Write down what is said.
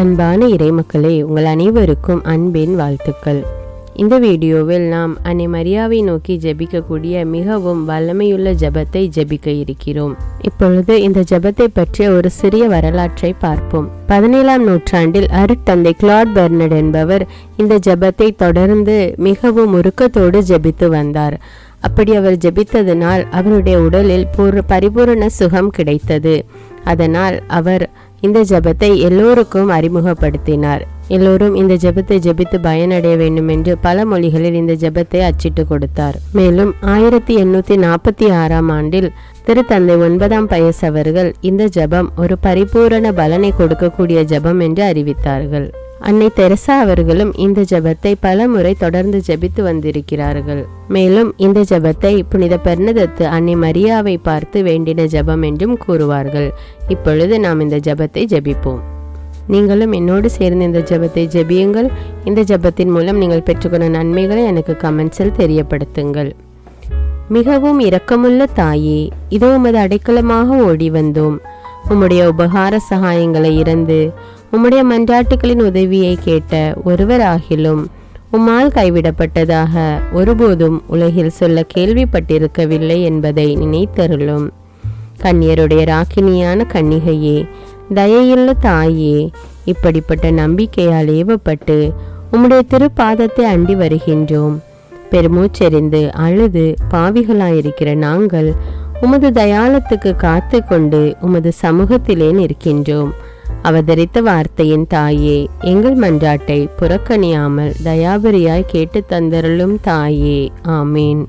அன்பான இறைமக்களே உங்கள் அனைவருக்கும் அன்பின் வாழ்த்துக்கள். இந்த வீடியோவில் நாம் அன்னை மரியாவை நோக்கி ஜெபிக்கக்கூடிய மிகவும் வல்லமையுள்ள ஜெபத்தை ஜெபிக்க இருக்கிறோம். இப்பொழுது இந்த ஜபத்தை பற்றிய ஒரு சிறிய வரலாற்றை பார்ப்போம். பதினேழாம் நூற்றாண்டில் அருட்தந்தை கிளாட் பெர்னட் என்பவர் இந்த ஜெபத்தை தொடர்ந்து மிகவும் உருக்கத்தோடு ஜெபித்து வந்தார். அப்படி அவர் ஜெபித்ததனால் அவருடைய உடலில் பூர் பரிபூரண சுகம் கிடைத்தது. அதனால் அவர் இந்த ஜெபத்தை எல்லோருக்கும் அறிமுகப்படுத்தினார். எல்லோரும் இந்த ஜெபத்தை ஜெபித்து பயனடைய வேண்டும் என்று பல மொழிகளில் இந்த ஜெபத்தை அச்சிட்டு கொடுத்தார். மேலும் ஆயிரத்தி எண்ணூத்தி நாற்பத்தி ஆறாம் ஆண்டில் திருத்தந்தை ஒன்பதாம் பயஸ் அவர்கள் இந்த ஜெபம் ஒரு பரிபூரண பலனை கொடுக்கக்கூடிய ஜெபம் என்று அறிவித்தார்கள். அன்னை தெரசா அவர்களும் இந்த ஜெபத்தை பல முறை தொடர்ந்து ஜெபித்து வந்திருக்கிறார்கள். மேலும் இந்த ஜெபத்தை புனித பெர்னதத்து அன்னை மரியாவை பார்த்து வேண்டின ஜெபம் என்றும் கூறுவார்கள். இப்பொழுது நாம் இந்த ஜெபத்தை ஜெபிப்போம். நீங்களும் என்னோடு சேர்ந்து இந்த ஜெபத்தை ஜெபியுங்கள். இந்த ஜெபத்தின் மூலம் நீங்கள் பெற்றுக்கொண்ட நன்மைகளை எனக்கு கமெண்ட்ஸில் தெரியப்படுத்துங்கள். மிகவும் இரக்கமுள்ள தாயே இதோ உமது அடைக்கலமாக ஓடி வந்தோம். உம்முடைய உபகார சகாயங்களை இறந்து உம்முடைய மன்றாட்டுகளின் உதவியை கேட்ட ஒருவராகிலும் உம்மால் கைவிடப்பட்டதாக ஒருபோதும் உலகில் சொல்ல கேள்விப்பட்டிருக்கவில்லை என்பதை நினைத்தருளும். கன்னியருடைய ராக்கினியான கன்னிகையே தயையுள்ள தாயே இப்படிப்பட்ட நம்பிக்கையால் ஏவப்பட்டு உம்முடைய திருப்பாதத்தை அண்டி வருகின்றோம். பெருமூச்செறிந்து அழுது பாவிகளாயிருக்கிற நாங்கள் உமது தயாளத்துக்கு காத்து கொண்டு உமது சமூகத்திலே நிற்கின்றோம். அவதரித்த வார்த்தையின் தாயே எங்கள் மன்றாட்டை புறக்கணியாமல் தயாபரியாய் கேட்டு தந்தருளும் தாயே. ஆமீன்.